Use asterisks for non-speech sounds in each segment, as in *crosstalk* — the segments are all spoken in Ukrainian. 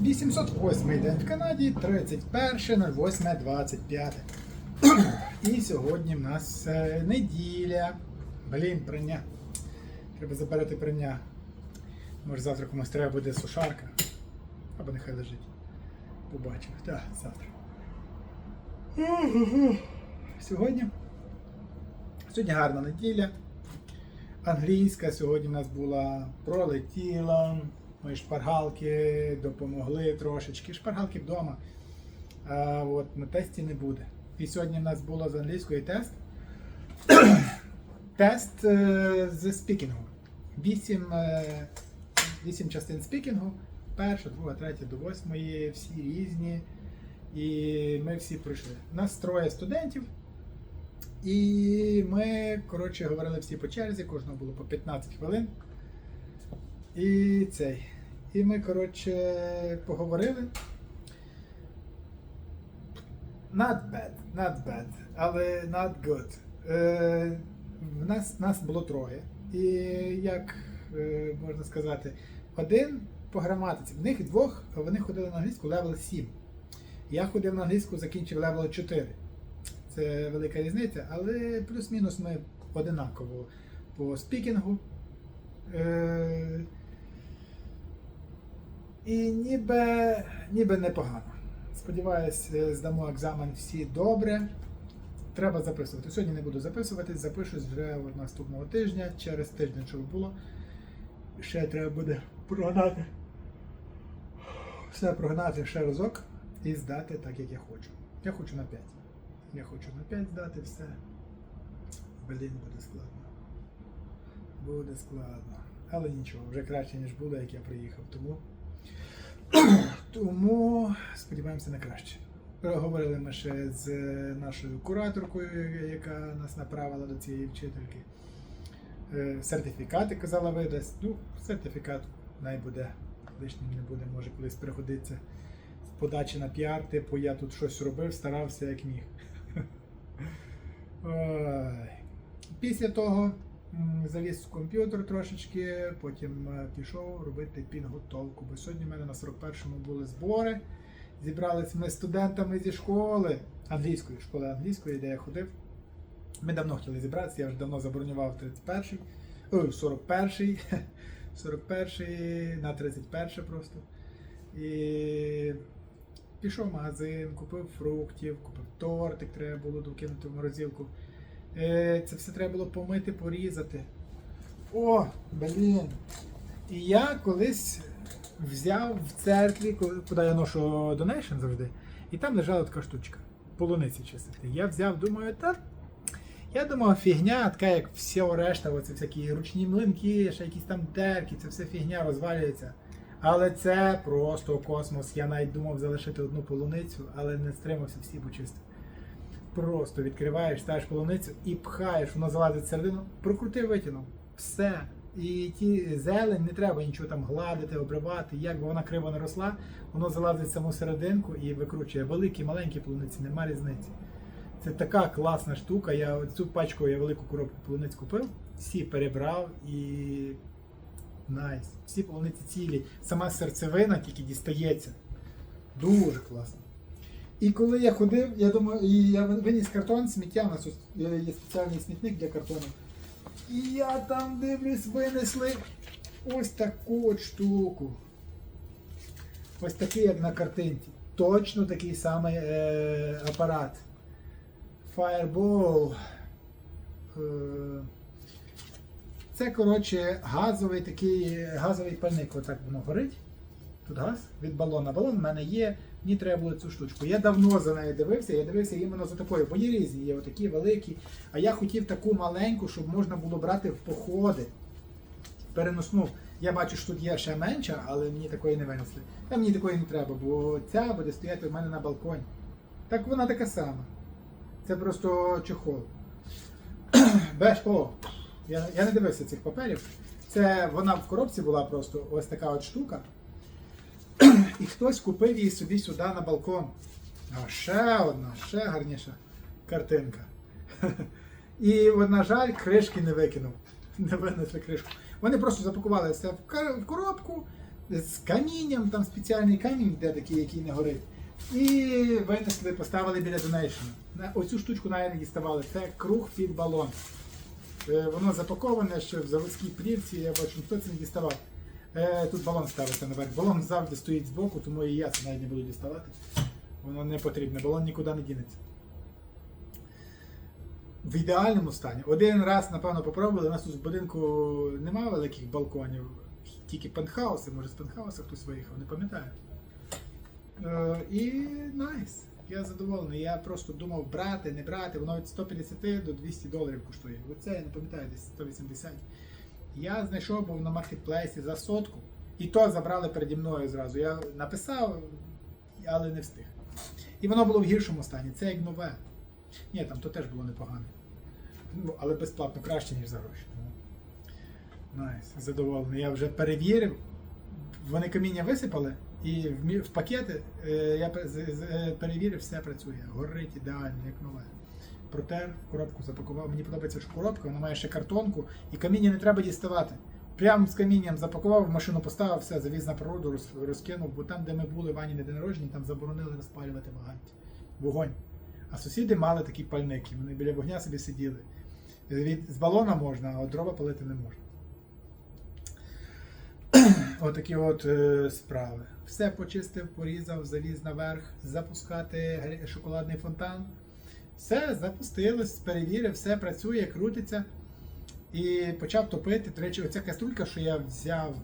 808 день в Канаді, 31.08.25. І сьогодні в нас е, неділя. Блін, прання. Треба забирати прання. Може завтра комусь треба буде сушарка. Або нехай лежить. Побачимо. Так, завтра. Сьогодні. Сьогодні гарна неділя. Англійська сьогодні в нас була пролетіла. Мої шпаргалки допомогли трошечки. Шпаргалки вдома. А от на тесті не буде. І сьогодні в нас було з англійської тест. *coughs* тест е, з спікінгу. Вісім, е, вісім частин спікінгу. Перша, друга, третя до восьмої, всі різні. І ми всі пройшли. Нас троє студентів. І ми, коротше, говорили всі по черзі, кожного було по 15 хвилин. І цей. І ми, коротше, поговорили. Not bad, not bad, але not good. Е, в нас, нас було троє. І як е, можна сказати, один по граматиці. В них двох вони ходили на англійську левел 7. Я ходив на англійську, закінчив левел 4. Це велика різниця, але плюс-мінус ми одинаково по спікінгу. Е, і ніби, ніби непогано. Сподіваюсь, е, здамо екзамен всі добре. Треба записувати. Сьогодні не буду записуватись, запишусь вже наступного тижня, через тиждень, щоб було. Ще треба буде прогнати. Все прогнати ще разок і здати так, як я хочу. Я хочу на 5. Я хочу на 5 здати все. Блін, буде складно. Буде складно. Але нічого, вже краще, ніж було, як я приїхав. Тому, *clears throat* тому сподіваємося на краще. Говорили ми ще з нашою кураторкою, яка нас направила до цієї вчительки. Е, Сертифікати казала видасть. Ну, сертифікат най буде. Лишнім не буде, може колись приходиться з подачі на піар, типу я тут щось робив, старався як міг. *laughs* Після того заліз в комп'ютер трошечки, потім е, пішов робити підготовку. Бо сьогодні в мене на 41-му були збори. Зібрались ми студентами зі школи, англійської школи англійської, де я ходив. Ми давно хотіли зібратися, я вже давно забронював 31-й, ой, 41-й, 41-й *laughs* на 31 просто. І пішов в магазин, купив фруктів, купив тортик, треба було докинути в морозилку. Е, Це все треба було помити, порізати. О, блін. І я колись взяв в церкві, куди я ношу донейшн завжди, і там лежала така штучка. Полуниці чистити. Я взяв, думаю, та. Я думав, фігня, така як все решта, оце всякі ручні млинки, ще якісь там терки, це все фігня розвалюється. Але це просто космос. Я навіть думав залишити одну полуницю, але не стримався всі почистив. Просто відкриваєш, ставиш полуницю і пхаєш, воно залазить всередину, прокрутив, витягнув. Все. І ті зелень не треба нічого там гладити, обривати. Як би вона криво не росла, воно залазить в саму серединку і викручує. Великі, маленькі полуниці, нема різниці. Це така класна штука. Я цю пачку, я велику коробку полуниць купив, всі перебрав і найс. Всі полуниці цілі. Сама серцевина тільки дістається. Дуже класно. І коли я ходив, я думаю, і я виніс картон, сміття, у нас є є спеціальний смітник для картону. І я там дивлюсь, винесли ось таку от штуку. Ось такий, як на картинці. Точно такий самий е, апарат. Fireball. Е, це, коротше, газовий такий газовий пальник. Отак воно горить. Тут газ від балона. Балон в мене є, мені треба було цю штучку. Я давно за нею дивився, я дивився іменно за такою, бо є різні, є отакі великі. А я хотів таку маленьку, щоб можна було брати в походи. Переносну. Я бачу, що тут є ще менша, але мені такої не винесли. Та мені такої не треба, бо ця буде стояти в мене на балконі. Так вона така сама. Це просто чехол. *clears throat* Беш, о, я, я не дивився цих паперів. Це вона в коробці була просто ось така от штука. І хтось купив її собі сюди на балкон. А ще одна, ще гарніша картинка. *laughs* І, на жаль, кришки не викинув. *laughs* Не винесли кришку. Вони просто запакували це в коробку, з камінням, там спеціальний камінь, йде такий, який не горить. І винесли, поставили біля донейшена. Оцю штучку навіть не діставали. Це круг під балон. Е, Воно запаковане ще в заводській плівці, я бачу, ніхто це не діставав. Е, Тут балон ставиться наверх. Балон завжди стоїть збоку, тому і я це навіть не буду діставати. Воно не потрібне, балон нікуди не дінеться. В ідеальному стані. Один раз, напевно, попробували. У нас тут в будинку немає великих балконів, тільки пентхауси, може з пентхауса хтось виїхав, не пам'ятаю. Е, і найс. Я задоволений. Я просто думав брати, не брати. Воно від 150 до 200 доларів коштує. Оце я не пам'ятаю, десь 180. Я знайшов був на маркетплейсі за сотку. І то забрали переді мною зразу. Я написав, але не встиг. І воно було в гіршому стані. Це як нове. Ні, там то теж було непогано. Ну, але безплатно краще, ніж за гроші. Найс, задоволений. Я вже перевірив. Вони каміння висипали, і в, пакети е, я е, перевірив, все працює. Горить ідеально, як нове. Протер, в коробку запакував. Мені подобається, що коробка, вона має ще картонку, і каміння не треба діставати. Прямо з камінням запакував, в машину поставив, все, завіз на природу, роз- розкинув, бо там, де ми були в Ані народження, там заборонили розпалювати багаття. Вогонь. А сусіди мали такі пальники, вони біля вогня собі сиділи. Від, з балона можна, а от дрова палити не можна. *clears throat* Отакі от е, справи. Все почистив, порізав, заліз наверх, запускати шоколадний фонтан. Все, запустилось, перевірив, все працює, крутиться. І почав топити. До речі, оця каструлька, що я взяв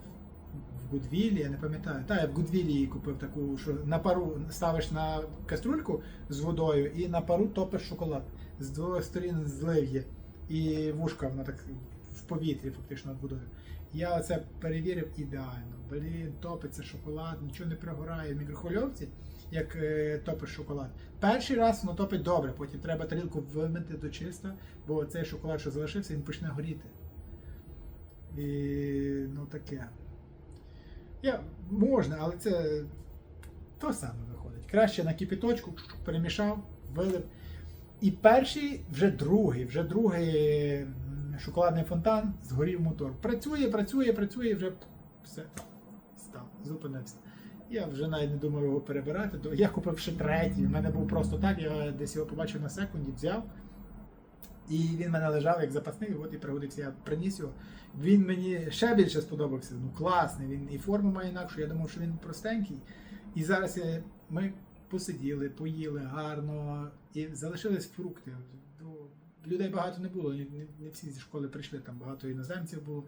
в Гудвілі, я не пам'ятаю. Так, я в Гудвілі її купив таку, що на пару ставиш на каструльку з водою і на пару топиш шоколад. З двох сторін злив є. І вушка вона так в повітрі фактично над водою. Я оце перевірив ідеально. Блін, топиться шоколад, нічого не прогорає в мікрохвильовці, як е, топиш шоколад. Перший раз воно топить добре, потім треба тарілку вимити до чиста, бо цей шоколад, що залишився, він почне горіти. І ну таке. Я, можна, але це то саме виходить. Краще на кипіточку перемішав, вилив. І перший, вже другий, вже другий шоколадний фонтан згорів мотор. Працює, працює, працює, вже все став, зупинився. Я вже навіть не думав його перебирати. То Я купив ще третій. У мене був просто так, я десь його побачив на секунді, взяв. І він мене лежав як запасний, от і пригодився. Я приніс його. Він мені ще більше сподобався. Ну класний. Він і форму має інакшу. Я думав, що він простенький. І зараз я, ми посиділи, поїли гарно, і залишились фрукти. Ну, людей багато не було, не всі зі школи прийшли, там багато іноземців було.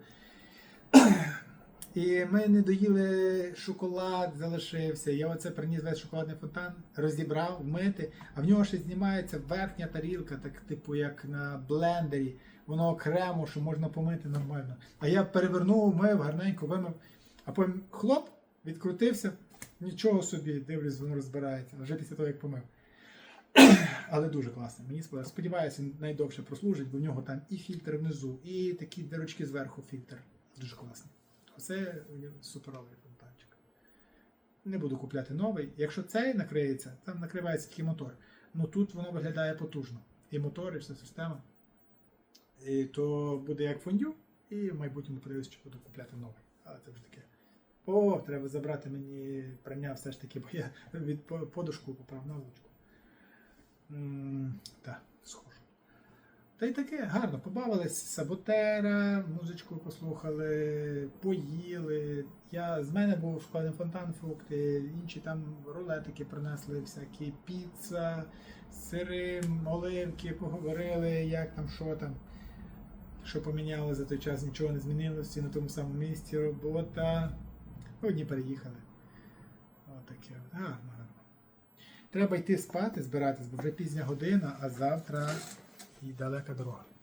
І ми не доїли шоколад, залишився. Я оце приніс весь шоколадний фонтан, розібрав, мити, а в нього ще знімається верхня тарілка, так типу як на блендері. Воно окремо, що можна помити нормально. А я перевернув, мив, гарненько вимив, а потім хлоп, відкрутився. Нічого собі, дивлюсь, воно розбирається, вже після того, як помив. *clears throat* Але дуже класно. Мені сподобалося. Сподіваюся, найдовше прослужить, бо в нього там і фільтр внизу, і такі дирочки зверху фільтр. Дуже класний. Оце суперовий фонтанчик. Не буду купляти новий. Якщо цей накриється, там накривається тільки мотор. Ну тут воно виглядає потужно. І мотор, і вся система. І то буде як фондю, і в майбутньому подивлюсь, чи буду купляти новий. Але це вже таке. О, треба забрати мені прання все ж таки, бо я від подушку поправ на ручку. Так. Та й таке, гарно, побавились саботера, музичку послухали, поїли. Я, з мене був шоколадний фонтан, фрукти, інші там рулетики принесли, всякі піца, сири, оливки, поговорили, як там, що там. Що поміняли за той час, нічого не змінилося, на тому самому місці, робота. Одні переїхали. Отаке. от. Гарно, гарно. Треба йти спати, збиратись, бо вже пізня година, а завтра i daleka né, droga.